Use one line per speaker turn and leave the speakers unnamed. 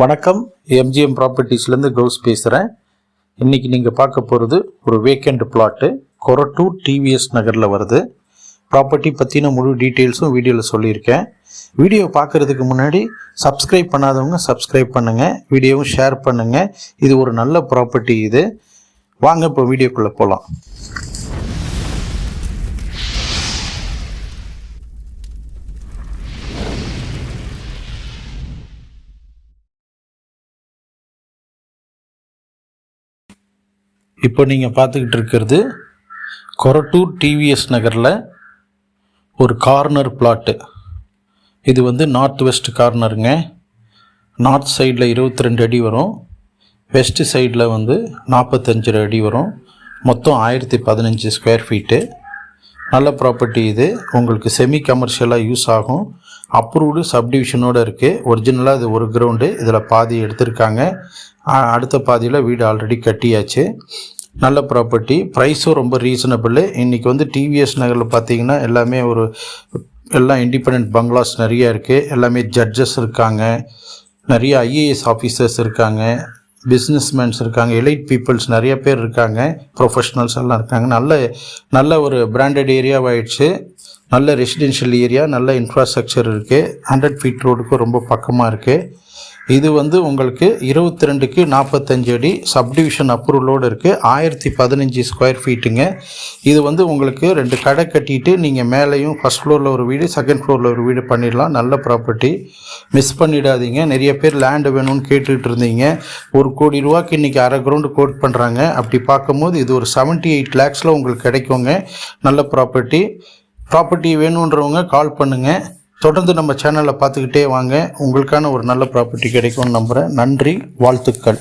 வணக்கம். MGM ப்ராப்பர்ட்டிஸ்லேருந்து Gous பேசுகிறேன் இன்றைக்கி நீங்கள் பார்க்க போகிறது ஒரு வேக்கண்ட் பிளாட்டு கொரட்டூர் டிவிஎஸ் நகரில் வருது. ப்ராப்பர்ட்டி பற்றின முழு டீட்டெயில்ஸும் வீடியோவில் சொல்லியிருக்கேன். வீடியோ பார்க்குறதுக்கு முன்னாடி சப்ஸ்கிரைப் பண்ணாதவங்க சப்ஸ்கிரைப் பண்ணுங்கள் வீடியோவும் ஷேர் பண்ணுங்கள் இது ஒரு நல்ல ப்ராப்பர்ட்டி இது. வாங்க இப்போ வீடியோக்குள்ளே போகலாம் இப்போ நீங்கள் பார்த்துக்கிட்டு இருக்கிறது கொரட்டூர் டிவிஎஸ் நகரில் ஒரு கார்னர் பிளாட்டு இது வந்து நார்த் வெஸ்ட் கார்னருங்க நார்த் சைடில் இருபத்தி ரெண்டு அடி வரும். வெஸ்ட் சைடில் வந்து நாற்பத்தஞ்சு அடி வரும். மொத்தம் ஆயிரத்தி பதினஞ்சு ஸ்கொயர் ஃபீட்டு நல்ல ப்ராப்பர்ட்டி இது. உங்களுக்கு செமி கமர்ஷியலாக யூஸ் ஆகும். அப்ரூவ்டு சப்டிவிஷனோடு இருக்குது ஒரிஜினலாக இது ஒரு கிரவுண்டு இதில் பாதி எடுத்திருக்காங்க. அடுத்த பாதியில் வீடு ஆல்ரெடி கட்டியாச்சு. நல்ல ப்ராப்பர்ட்டி ப்ரைஸும் ரொம்ப ரீசனபிள் இன்றைக்கி வந்து டிவிஎஸ் நகரில் பார்த்தீங்கன்னா எல்லாமே ஒரு எல்லாம் இண்டிபெண்ட் பங்களாஸ் நிறைய இருக்குது எல்லாமே ஜட்ஜஸ் இருக்காங்க. நிறைய ஐஏஎஸ் ஆஃபீஸர்ஸ் இருக்காங்க. பிஸ்னஸ்மேன்ஸ் இருக்காங்க எலைட் பீப்புள்ஸ் நிறைய பேர் இருக்காங்க ப்ரொஃபஷ்னல்ஸ் எல்லாம் இருக்காங்க. நல்ல நல்ல ஒரு பிராண்டட் ஏரியாவாகிடுச்சு நல்ல ரெசிடென்ஷியல் ஏரியா நல்ல இன்ஃப்ராஸ்ட்ரக்சர் இருக்குது ஹண்ட்ரட் ஃபீட் ரோடுக்கும் ரொம்ப பக்கமாக இருக்குது இது வந்து உங்களுக்கு இருபத்தி ரெண்டுக்கு நாற்பத்தஞ்சு அடி சப்டிவிஷன் அப்ரூவலோடு இருக்குது ஆயிரத்தி பதினஞ்சு ஸ்கொயர் ஃபீட்டுங்க இது வந்து உங்களுக்கு ரெண்டு கடை கட்டிட்டு நீங்கள் மேலேயும் ஃபஸ்ட் ஃப்ளோரில் ஒரு வீடு செகண்ட் ஃப்ளோரில் ஒரு வீடு பண்ணிடலாம். நல்ல ப்ராப்பர்ட்டி மிஸ் பண்ணிடாதீங்க. நிறைய பேர் லேண்டு வேணும்னு கேட்டுக்கிட்டு இருந்தீங்க. ஒரு கோடி ரூபாய்க்கு இன்றைக்கி அரை கிரவுண்டு கோட் பண்ணுறாங்க அப்படி பார்க்கும்போது இது ஒரு செவன்ட்டி எயிட் லேக்ஸில் உங்களுக்கு கிடைக்குங்க. நல்ல ப்ராப்பர்ட்டி ப்ராப்பர்ட்டி வேணுன்றவங்க கால் பண்ணுங்கள் தொடர்ந்து நம்ம சேனலை பார்த்துக்கிட்டே வாங்க. உங்களுக்கான ஒரு நல்ல ப்ராப்பர்ட்டி கிடைக்கும்னு நம்புகிறேன் நன்றி வாழ்த்துக்கள்.